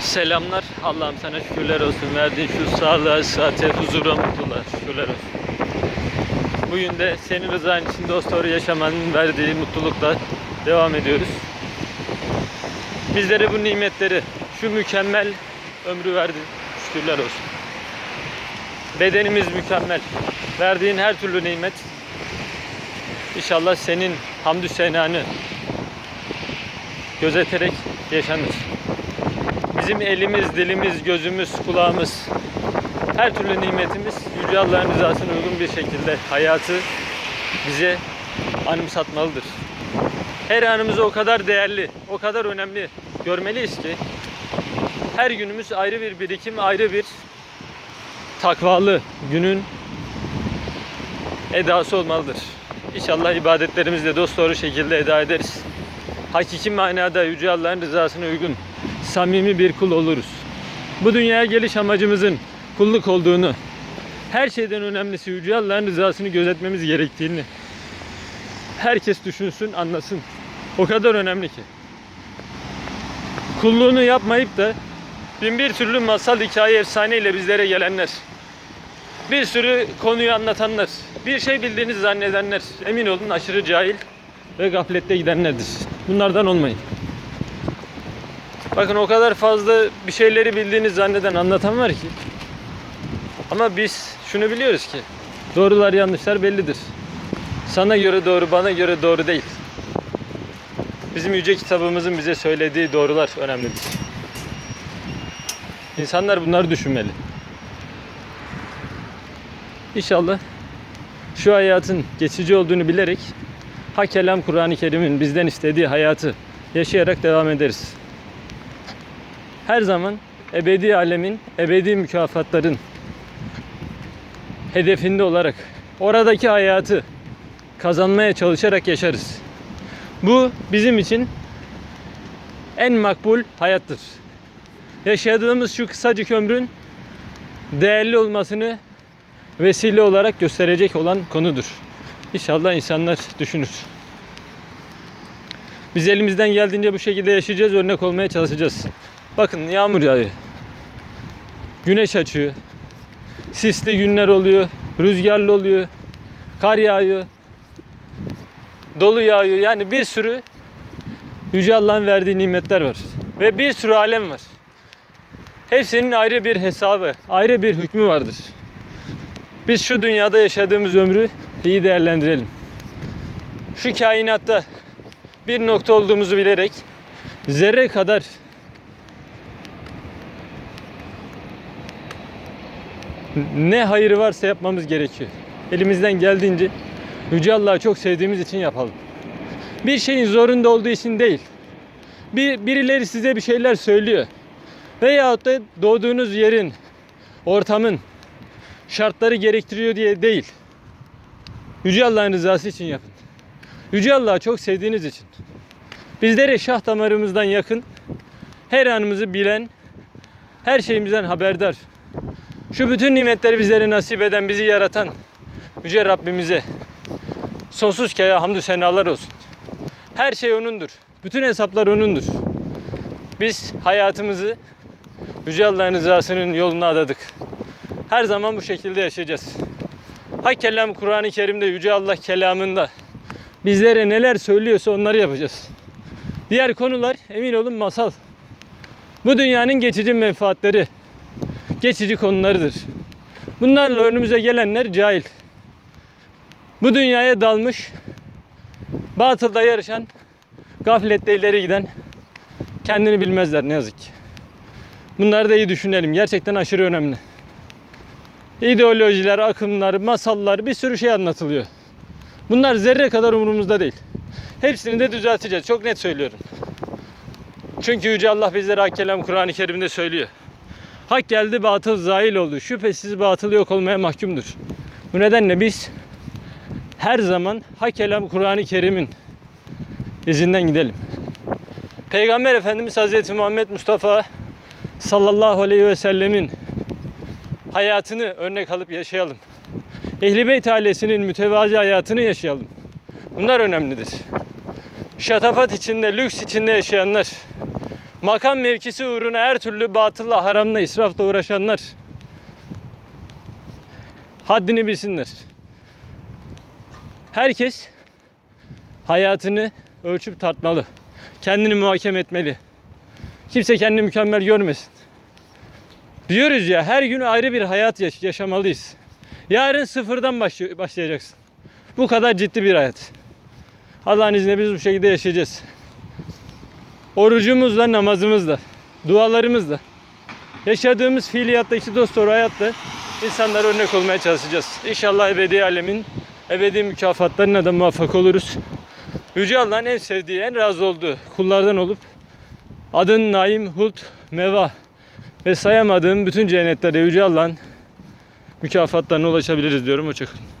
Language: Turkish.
Selamlar. Allah'ım sana şükürler olsun. Verdiğin şu sağlığa, sıhhate, huzura, mutluluğa şükürler olsun. Bugün de senin rızan için dost doğru yaşamanın verdiği mutlulukla devam ediyoruz. Bizlere bu nimetleri, şu mükemmel ömrü verdin. Şükürler olsun. Bedenimiz mükemmel. Verdiğin her türlü nimet İnşallah senin hamdü senanı gözeterek yaşanır. Bizim elimiz, dilimiz, gözümüz, kulağımız, her türlü nimetimiz Yüce Allah'ın rızasına uygun bir şekilde hayatı bize anımsatmalıdır. Her anımızı o kadar değerli, o kadar önemli görmeliyiz ki her günümüz ayrı bir birikim, ayrı bir takvalı günün edası olmalıdır. İnşallah ibadetlerimizi de dosdoğru şekilde eda ederiz. Hakiki manada Yüce Allah'ın rızasına uygun samimi bir kul oluruz. Bu dünyaya geliş amacımızın kulluk olduğunu, her şeyden önemlisi Yüce Allah'ın rızasını gözetmemiz gerektiğini herkes düşünsün, anlasın. O kadar önemli ki. Kulluğunu yapmayıp da bin bir türlü masal, hikaye, efsaneyle bizlere gelenler, bir sürü konuyu anlatanlar, bir şey bildiğinizi zannedenler, emin olun aşırı cahil ve gaflette gidenlerdir. Bunlardan olmayın. Bakın o kadar fazla bir şeyleri bildiğini zanneden anlatan var ki. Ama biz şunu biliyoruz ki doğrular yanlışlar bellidir. Sana göre doğru, bana göre doğru değil. Bizim yüce kitabımızın bize söylediği doğrular önemlidir. İnsanlar bunları düşünmeli. İnşallah şu hayatın geçici olduğunu bilerek ha kelam Kur'an-ı Kerim'in bizden istediği hayatı yaşayarak devam ederiz. Her zaman ebedi alemin, ebedi mükafatların hedefinde olarak oradaki hayatı kazanmaya çalışarak yaşarız. Bu bizim için en makbul hayattır. Yaşadığımız şu kısacık ömrün değerli olmasını vesile olarak gösterecek olan konudur. İnşallah insanlar düşünür. Biz elimizden geldiğince bu şekilde yaşayacağız, örnek olmaya çalışacağız. Bakın yağmur yağıyor. Güneş açıyor. Sisli günler oluyor, rüzgarlı oluyor. Kar yağıyor. Dolu yağıyor. Yani bir sürü Yüce Allah'ın verdiği nimetler var. Ve bir sürü alem var. Hepsinin ayrı bir hesabı, ayrı bir hükmü vardır. Biz şu dünyada yaşadığımız ömrü iyi değerlendirelim. Şu kainatta bir nokta olduğumuzu bilerek zerre kadar ne hayırı varsa yapmamız gerekiyor. Elimizden geldiğince Yüce Allah'ı çok sevdiğimiz için yapalım. Bir şeyin zorunda olduğu için değil. Bir, birileri size bir şeyler söylüyor. Veyahut da doğduğunuz yerin, ortamın şartları gerektiriyor diye değil. Yüce Allah'ın rızası için yapın. Yüce Allah'ı çok sevdiğiniz için. Bizlere şah damarımızdan yakın, her anımızı bilen, her şeyimizden haberdar. Şu bütün nimetleri bizlere nasip eden, bizi yaratan Yüce Rabbimize sonsuz kaya hamdü senalar olsun. Her şey O'nundur. Bütün hesaplar O'nundur. Biz hayatımızı Yüce Allah'ın rızasının yoluna adadık. Her zaman bu şekilde yaşayacağız. Ha kelam Kur'an-ı Kerim'de Yüce Allah kelamında bizlere neler söylüyorsa onları yapacağız. Diğer konular emin olun masal. Bu dünyanın geçici menfaatleri, geçici konularıdır. Bunlarla önümüze gelenler cahil. Bu dünyaya dalmış, batılda yarışan, gaflette ileri giden kendini bilmezler ne yazık ki. Bunları da iyi düşünelim. Gerçekten aşırı önemli. İdeolojiler, akımlar, masallar bir sürü şey anlatılıyor. Bunlar zerre kadar umurumuzda değil. Hepsini de düzelteceğiz. Çok net söylüyorum. Çünkü Yüce Allah bizlere hak kelam Kur'an-ı Kerim'de söylüyor. Hak geldi batıl zahil oldu. Şüphesiz batıl yok olmaya mahkumdur. Bu nedenle biz her zaman hak kelam Kur'an-ı Kerim'in izinden gidelim. Peygamber Efendimiz Hazreti Muhammed Mustafa sallallahu aleyhi ve sellemin hayatını örnek alıp yaşayalım. Ehli Beyt ailesinin mütevazi hayatını yaşayalım. Bunlar önemlidir. Şatafat içinde, lüks içinde yaşayanlar, makam mevkisi uğruna her türlü batılla, haramla, israfla uğraşanlar haddini bilsinler. Herkes hayatını ölçüp tartmalı. Kendini muhakeme etmeli. Kimse kendini mükemmel görmesin. Diyoruz ya her gün ayrı bir hayat yaş- yaşamalıyız. Yarın sıfırdan baş- başlayacaksın. Bu kadar ciddi bir hayat. Allah'ın izniyle biz bu şekilde yaşayacağız. Orucumuzla, namazımızla, dualarımızla, yaşadığımız fiiliyatta, içi dost doğru hayatta insanlara örnek olmaya çalışacağız. İnşallah ebedi alemin ebedi mükafatlarına da muvaffak oluruz. Yüce Allah'ın en sevdiği, en razı olduğu kullardan olup adın Naim, Hult, Meva ve sayamadığım bütün cennetlerde Yüce Allah'ın mükafatlarına ulaşabiliriz diyorum. Hoşçakalın.